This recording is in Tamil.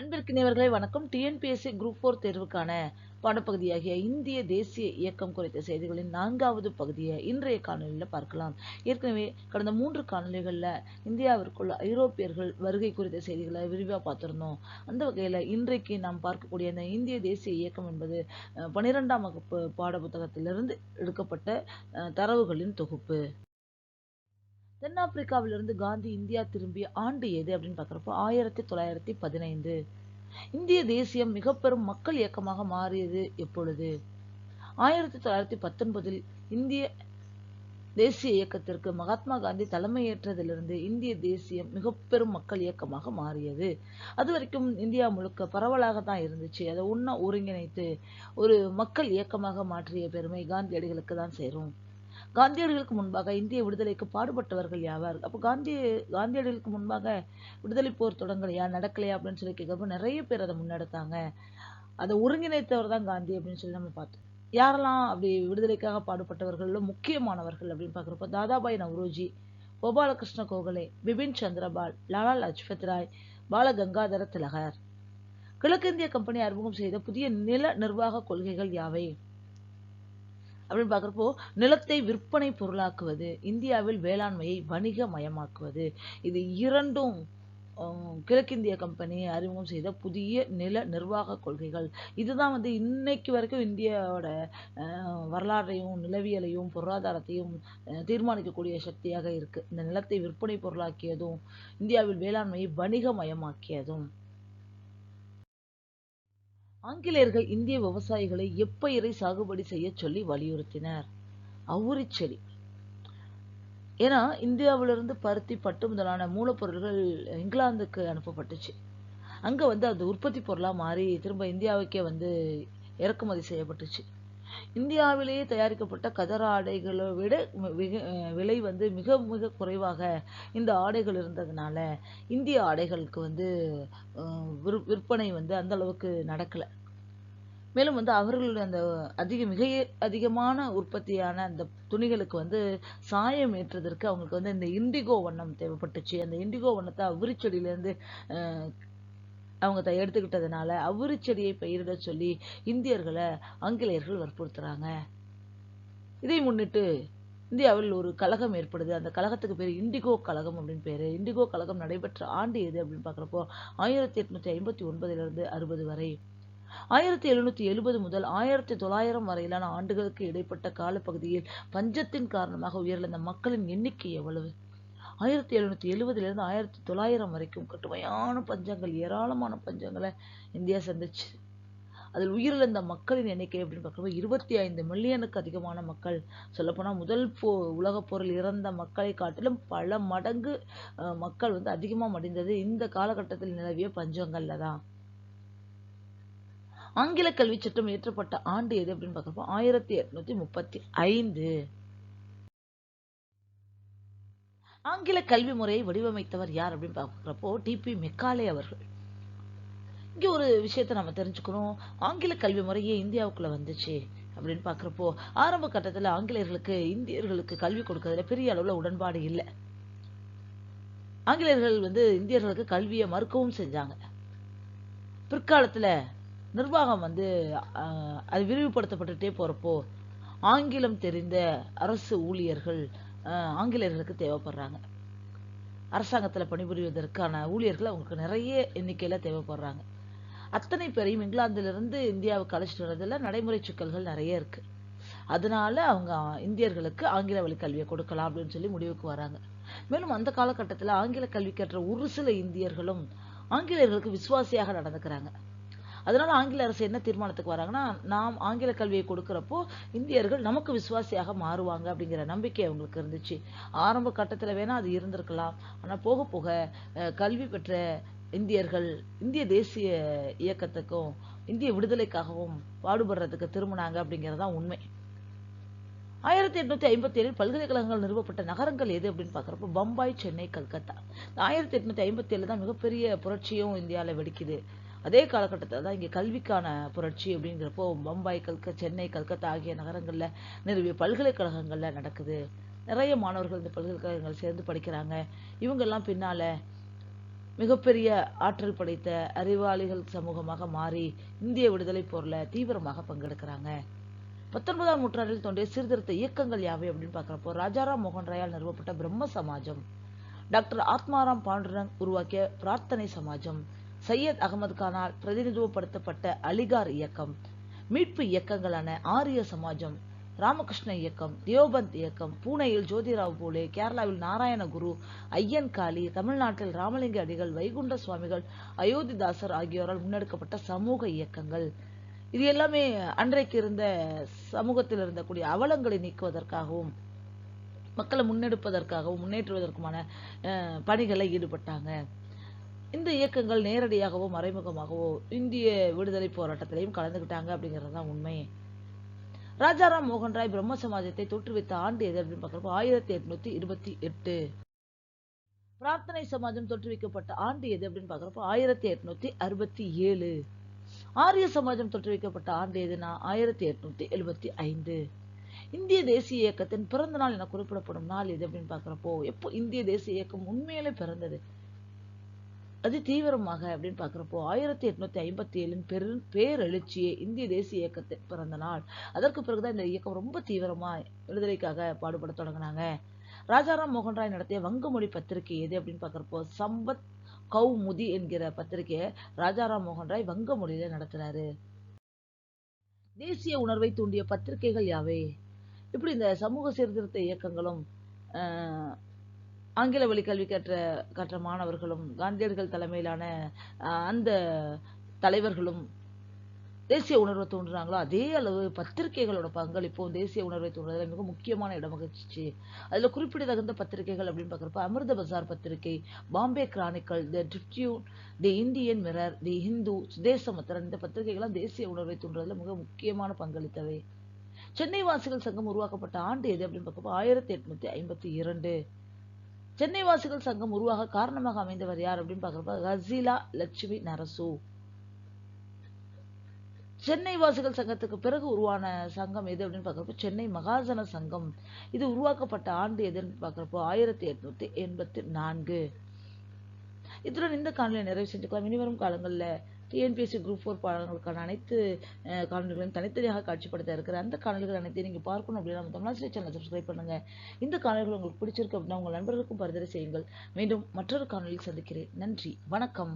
அன்பிற்கினியவர்களே வணக்கம். டிஎன்பிஎஸ்சி குரூப் ஃபோர் தேர்வுக்கான பாடப்பகுதியாகிய இந்திய தேசிய இயக்கம் குறித்த செய்திகளின் நான்காவது பகுதியை இன்றைய காணொலியில் பார்க்கலாம். ஏற்கனவே கடந்த மூன்று காணொலிகளில் இந்தியாவிற்குள் ஐரோப்பியர்கள் வருகை குறித்த செய்திகளை விரிவாக பார்த்துருந்தோம். அந்த வகையில் இன்றைக்கு நாம் பார்க்கக்கூடிய இந்த இந்திய தேசிய இயக்கம் என்பது அஹ், வகுப்பு வகுப்பு பாடப்புத்தகத்திலிருந்து எடுக்கப்பட்ட அஹ், தரவுகளின் தொகுப்பு. தென்னாப்பிரிக்காவிலிருந்து காந்தி இந்தியா திரும்பிய ஆண்டு எது அப்படின்னு பார்க்குறப்போ ஆயிரத்தி தொள்ளாயிரத்தி பதினைந்து. இந்திய தேசியம் மிக பெரும் மக்கள் இயக்கமாக மாறியது எப்பொழுது? ஆயிரத்தி தொள்ளாயிரத்தி பத்தொன்பதில் இந்திய தேசிய இயக்கத்திற்கு மகாத்மா காந்தி தலைமையேற்றதிலிருந்து இந்திய தேசியம் மிக பெரும் மக்கள் இயக்கமாக மாறியது. அது வரைக்கும் இந்தியா முழுக்க பரவலாக தான் இருந்துச்சு. அதை ஒன்றா ஒருங்கிணைத்து ஒரு மக்கள் இயக்கமாக மாற்றிய பெருமை காந்தியடிகளுக்கு தான் சேரும். காந்தியடிகளுக்கு முன்பாக இந்திய விடுதலைக்கு பாடுபட்டவர்கள் யாவார் அப்போ காந்தி காந்தியடிகளுக்கு முன்பாக விடுதலை போர் தொடங்கலையா நடக்கலையா அப்படின்னு சொல்லி கேட்கிறப்ப நிறைய பேர் அதை முன்னெடுத்தாங்க. அதை ஒருங்கிணைத்தவர் தான் காந்தி அப்படின்னு சொல்லி நம்ம பார்த்தோம். யாரெல்லாம் அப்படி விடுதலைக்காக பாடுபட்டவர்கள் முக்கியமானவர்கள் அப்படின்னு பார்க்குறப்ப தாதாபாய் நவ்ரோஜி கோபாலகிருஷ்ண கோகலே பிபின் சந்திரபால் லாலா லஜ்பத் ராய் பாலகங்காதர திலகர். கிழக்கிந்திய கம்பெனி அறிமுகம் செய்த புதிய நில நிர்வாக கொள்கைகள் யாவை? அப்படின்னு பார்க்குறப்போ நிலத்தை விற்பனை பொருளாக்குவது இந்தியாவில் வேளாண்மையை வணிக மயமாக்குவது இது இரண்டும் கிழக்கிந்திய கம்பெனி அறிமுகம் செய்த புதிய நில நிர்வாக கொள்கைகள். இதுதான் வந்து இன்னைக்கு வரைக்கும் இந்தியாவோட வரலாற்றையும் நிலவியலையும் பொருளாதாரத்தையும் தீர்மானிக்கக்கூடிய சக்தியாக இருக்குது இந்த நிலத்தை விற்பனை பொருளாக்கியதும் இந்தியாவில் வேளாண்மையை வணிகமயமாக்கியதும். ஆங்கிலேயர்கள் இந்திய விவசாயிகளை எப்பயிரை சாகுபடி செய்ய சொல்லி வலியுறுத்தினர்? அவுரி செடி. ஏன்னா இந்தியாவிலிருந்து பருத்தி பட்டு முதலான மூலப்பொருள்கள் இங்கிலாந்துக்கு அனுப்பப்பட்டுச்சு. அங்கே வந்து அது உற்பத்தி பொருளாக மாறி திரும்ப இந்தியாவுக்கே வந்து இறக்குமதி செய்யப்பட்டுச்சு. இந்தியாவிலேயே தயாரிக்கப்பட்ட கதர் ஆடைகளை விட மிக- விலை வந்து மிக மிக குறைவாக இந்த ஆடைகள் இருந்ததுனால இந்திய ஆடைகளுக்கு வந்து விற்- விற்பனை வந்து அந்த அளவுக்கு நடக்கல. மேலும் வந்து அவர்களுடைய அந்த அதிக மிக அதிகமான உற்பத்தியான அந்த துணிகளுக்கு வந்து சாயம் ஏற்றுவதற்கு அவங்களுக்கு வந்து இந்த இண்டிகோ வண்ணம் தேவைப்பட்டுச்சு. அந்த இண்டிகோ வண்ணத்தை அவிரிச்செடியிலேருந்து அவங்க த- எடுத்துக்கிட்டதுனால அவுரிச்செடியை பயிரிட சொல்லி இந்தியர்களை ஆங்கிலேயர்கள் வற்புறுத்துறாங்க. இதை முன்னிட்டு இந்தியாவில் ஒரு கழகம் ஏற்படுது. அந்த கழகத்துக்கு பேர் இண்டிகோ கழகம் அப்படின்னு பேர். இண்டிகோ கழகம் நடைபெற்ற ஆண்டு எது அப்படின்னு பார்க்குறப்போ ஆயிரத்தி எட்நூற்றி ஐம்பத்தி ஒன்பதிலிருந்து அறுபது வரை. ஆயிரத்தி எழுநூற்றி எழுபது முதல் ஆயிரத்தி தொள்ளாயிரம் வரையிலான ஆண்டுகளுக்கு இடைப்பட்ட காலப்பகுதியில் பஞ்சத்தின் காரணமாக உயிரிழந்த மக்களின் எண்ணிக்கை எவ்வளவு? ஆயிரத்தி எழுநூற்றி எழுவதுலேருந்து ஆயிரத்தி தொள்ளாயிரம் வரைக்கும் கடுமையான பஞ்சங்கள் ஏராளமான பஞ்சங்களை இந்தியா சந்திச்சு. அதில் உயிரிழந்த மக்களின் எண்ணிக்கை அப்படின்னு பார்க்கும்போது இருபத்தி ஐந்து மில்லியனுக்கு அதிகமான மக்கள். சொல்லப்போனால் முதல் போ உலகப் போரில் இறந்த மக்களை காட்டிலும் பல மடங்கு மக்கள் வந்து அதிகமாக மடிந்தது இந்த காலகட்டத்தில் நிலவிய பஞ்சங்கள்ல தான். ஆங்கில கல்வி சட்டம் இயற்றப்பட்ட ஆண்டு எது அப்படின்னு பார்க்குறப்போ ஆயிரத்தி எட்நூத்தி முப்பத்தி ஐந்து. ஆங்கில கல்வி முறையை வடிவமைத்தவர் யார் அப்படின்னு பார்க்குறப்போ டிபி மெக்காலே அவர்கள். இங்க ஒரு விஷயத்தை நம்ம தெரிஞ்சுக்கணும். ஆங்கில கல்வி முறையே இந்தியாவுக்குள்ள வந்துச்சு அப்படின்னு பார்க்குறப்போ ஆரம்ப கட்டத்துல ஆங்கிலேயர்களுக்கு இந்தியர்களுக்கு கல்வி கொடுக்கறதுல பெரிய அளவுல உடன்பாடு இல்லை. ஆங்கிலேயர்கள் வந்து இந்தியர்களுக்கு கல்வியை மறுக்கவும் செஞ்சாங்க. பிற்காலத்துல நிர்வாகம் வந்து அது விரிவுபடுத்தப்பட்டுட்டே போறப்போ ஆங்கிலம் தெரிந்த அரசு ஊழியர்கள் ஆங்கிலேயர்களுக்கு தேவைப்படுறாங்க. அரசாங்கத்தில் பணிபுரிவதற்கான ஊழியர்கள் அவங்களுக்கு நிறைய எண்ணிக்கையில் தேவைப்படுறாங்க. அத்தனை பேரையும் இங்கிலாந்திலிருந்து இந்தியாவுக்கு அழைச்சிட்டு வரதில் நடைமுறை சிக்கல்கள் நிறைய இருக்கு. அதனால அவங்க இந்தியர்களுக்கு ஆங்கில வழி கல்வியை கொடுக்கலாம் அப்படின்னு சொல்லி முடிவுக்கு வராங்க. மேலும் அந்த காலகட்டத்தில் ஆங்கில கல்வி கற்ற ஒரு சில இந்தியர்களும் ஆங்கிலேயர்களுக்கு விசுவாசியாக நடந்துக்கிறாங்க. அதனால ஆங்கில அரசு என்ன தீர்மானத்துக்கு வராங்கன்னா நாம் ஆங்கில கல்வியை கொடுக்குறப்போ இந்தியர்கள் நமக்கு விசுவாசியாக மாறுவாங்க அப்படிங்கிற நம்பிக்கை அவங்களுக்கு இருந்துச்சு. ஆரம்ப கட்டத்தில் வேணா அது இருந்திருக்கலாம். ஆனால் போக போக கல்வி பெற்ற இந்தியர்கள் இந்திய தேசிய இயக்கத்துக்கும் இந்திய விடுதலைக்காகவும் பாடுபடுறதுக்கு திரும்பினாங்க அப்படிங்கறதுதான் உண்மை. ஆயிரத்தி எட்நூத்தி ஐம்பத்தி ஏழில் பல்கலைக்கழகங்கள் நிறுவப்பட்ட நகரங்கள் எது அப்படின்னு பார்க்குறப்போ பம்பாய் சென்னை கல்கத்தா. ஆயிரத்தி எட்நூத்தி ஐம்பத்தி ஏழு தான் மிகப்பெரிய புரட்சியும் இந்தியாவில் வெடிக்குது. அதே காலகட்டத்தில் தான் இங்கே கல்விக்கான புரட்சி அப்படிங்கிறப்போ பம்பாய் கல்க சென்னை கல்கத்தா ஆகிய நகரங்களில் நிறுவிய பல்கலைக்கழகங்களில் நடக்குது. நிறைய மாணவர்கள் இந்த பல்கலைக்கழகங்கள் சேர்ந்து படிக்கிறாங்க. இவங்கெல்லாம் பின்னால மிகப்பெரிய ஆற்றல் படைத்த அறிவாளிகள் சமூகமாக மாறி இந்திய விடுதலை போரில் தீவிரமாக பங்கெடுக்கிறாங்க. பத்தொன்பதாம் நூற்றாண்டில் தோன்றிய சீர்திருத்த இயக்கங்கள் யாவை அப்படின்னு பார்க்குறப்போ ராஜாராம் மோகன் ராயால் நிறுவப்பட்ட பிரம்ம சமாஜம் டாக்டர் ஆத்மாராம் பாண்டுரங் உருவாக்கிய பிரார்த்தனை சமாஜம் சையத் அகமது கானால் பிரதிநிதித்துவப்படுத்தப்பட்ட அலிகார் இயக்கம் மீட்பு இயக்கங்களான ஆரிய சமாஜம் ராமகிருஷ்ண இயக்கம் தியோபந்த் இயக்கம் பூனேயில் ஜோதிராவ் பூலே கேரளாவில் நாராயணகுரு ஐயன் காளி தமிழ்நாட்டில் ராமலிங்க அடிகள் வைகுண்ட சுவாமிகள் அயோத்திதாசர் ஆகியோரால் முன்னெடுக்கப்பட்ட சமூக இயக்கங்கள். இது எல்லாமே அன்றைக்கு இருந்த சமூகத்தில் இருந்தக்கூடிய அவலங்களை நீக்குவதற்காகவும் மக்களை முன்னெடுப்பதற்காகவும் முன்னேற்றுவதற்குமான பணிகளை ஈடுபட்டாங்க. இந்த இயக்கங்கள் நேரடியாகவோ மறைமுகமாகவோ இந்திய விடுதலை போராட்டத்திலையும் கலந்துக்கிட்டாங்க அப்படிங்கிறது தான் உண்மை. ராஜாராம் மோகன் ராய் பிரம்ம சமாஜத்தை தோற்றுவித்த ஆண்டு எது அப்படின்னு பார்க்குறப்போ ஆயிரத்தி எட்நூத்தி இருபத்தி எட்டு. பிரார்த்தனை சமாஜம் தோற்றுவிக்கப்பட்ட ஆண்டு எது அப்படின்னு பார்க்குறப்போ ஆயிரத்தி எட்நூத்தி அறுபத்தி ஏழு. ஆரிய சமாஜம் தோற்றுவிக்கப்பட்ட ஆண்டு எதுனா ஆயிரத்தி எட்நூத்தி எழுபத்தி ஐந்து. இந்திய தேசிய இயக்கத்தின் பிறந்த நாள் என குறிப்பிடப்படும் நாள் எது அப்படின்னு பார்க்குறப்போ எப்போ இந்திய தேசிய இயக்கம் உண்மையிலே பிறந்தது? அது தீவிரமாக அப்படின்னு பார்க்குறப்போ ஆயிரத்தி எட்நூத்தி ஐம்பத்தி ஏழின் பெரு பேரெழுச்சியே இந்திய தேசிய இயக்கத்தின் பிறந்த நாள். அதற்கு பிறகுதான் இந்த இயக்கம் ரொம்ப தீவிரமா விடுதலைக்காக பாடுபட தொடங்கினாங்க. ராஜாராம் மோகன் ராய் நடத்திய வங்கமொழி பத்திரிகை எது அப்படின்னு பார்க்குறப்போ சம்பத் கௌமுதி என்கிற பத்திரிகையை ராஜாராம் மோகன் ராய் வங்க மொழியில நடத்துறாரு. தேசிய உணர்வை தூண்டிய பத்திரிகைகள் யாவை? இப்படி இந்த சமூக சீர்திருத்த இயக்கங்களும் ஆஹ், ஆங்கில வழி கல்வி கற்ற கற்ற மாணவர்களும் காந்தியடிகள் தலைமையிலான அந்த தலைவர்களும் தேசிய உணர்வை தூண்டுறாங்களோ அதே அளவு பத்திரிகைகளோட பங்களிப்பும் தேசிய உணர்வை தூண்டுறதுல மிக முக்கியமான இடம் வகிச்சிச்சு. அதுல குறிப்பிடத்தகுந்த பத்திரிகைகள் அப்படின்னு பார்க்குறப்ப Amrita Bazar Patrika Bombay chronicle the Tribune the Indian mirror the Hindu Swadesamitran இந்த பத்திரிகைகள்லாம் தேசிய உணர்வை தூண்டுறதுல மிக முக்கியமான பங்களித்தவை. சென்னை வாசிகள் சங்கம் உருவாக்கப்பட்ட ஆண்டு எது அப்படின்னு பார்க்கப்போ ஆயிரத்தி எட்நூத்தி ஐம்பத்தி இரண்டு. சென்னை வாசிகள் சங்கம் உருவாக காரணமாக அமைந்தவர் யார் அப்படின்னு பார்க்குறப்ப ஹசீலா லட்சுமி நரசு. சென்னை வாசிகள் சங்கத்துக்கு பிறகு உருவான சங்கம் எது அப்படின்னு பார்க்குறப்போ சென்னை மகாஜன சங்கம். இது உருவாக்கப்பட்ட ஆண்டு எதுன்னு பார்க்குறப்போ ஆயிரத்தி எட்நூத்தி எண்பத்தி நான்கு. இத்துடன் இந்த காணொலியை நிறைவு செஞ்சுக்கலாம். இனிவரும் காலங்களில் டிஎன்பிஎஸ்சி குரூப் ஃபோர் பாடங்களுக்கான அனைத்து காணொலிகளையும் தனித்தனியாக காட்சிப்படுத்த இருக்கிற அந்த காணொலிகள் அனைத்தையும் நீங்கள் பார்க்கணும் அப்படின்னா நம்ம தமிழாசிரியர் சேனலை சப்ஸ்கிரைப் பண்ணுங்க. இந்த காணொலிகள் உங்களுக்கு பிடிச்சிருக்கு அப்படின்னா உங்கள் நண்பர்களுக்கும் பரிந்துரை செய்யுங்கள். மீண்டும் மற்றொரு காணொலியில் சந்திக்கிறேன். நன்றி. வணக்கம்.